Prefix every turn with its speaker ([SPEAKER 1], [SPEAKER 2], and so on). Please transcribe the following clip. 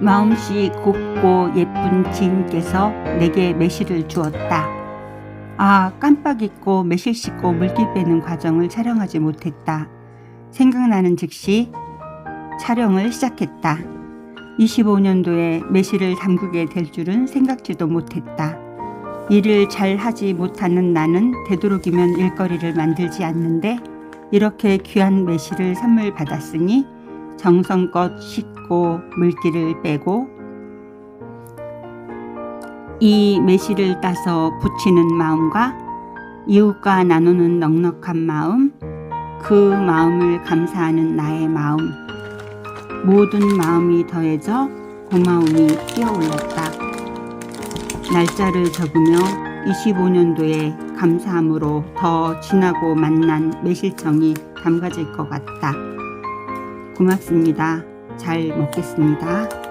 [SPEAKER 1] 마음씨 곱고 예쁜 지인께서 내게 매실을 주었다. 아, 깜빡 잊고 매실 씻고 물기 빼는 과정을 촬영하지 못했다. 생각나는 즉시 촬영을 시작했다. 25년도에 매실을 담그게 될 줄은 생각지도 못했다. 일을 잘 하지 못하는 나는 되도록이면 일거리를 만들지 않는데 이렇게 귀한 매실을 선물 받았으니 정성껏 씻고 물기를 빼고 이 매실을 따서 붙이는 마음과 이웃과 나누는 넉넉한 마음, 그 마음을 감사하는 나의 마음, 모든 마음이 더해져 고마움이 뛰어올랐다. 날짜를 적으며 25년도에 감사함으로 더 진하고 만난 매실청이 담가질 것 같다. 고맙습니다. 잘 먹겠습니다.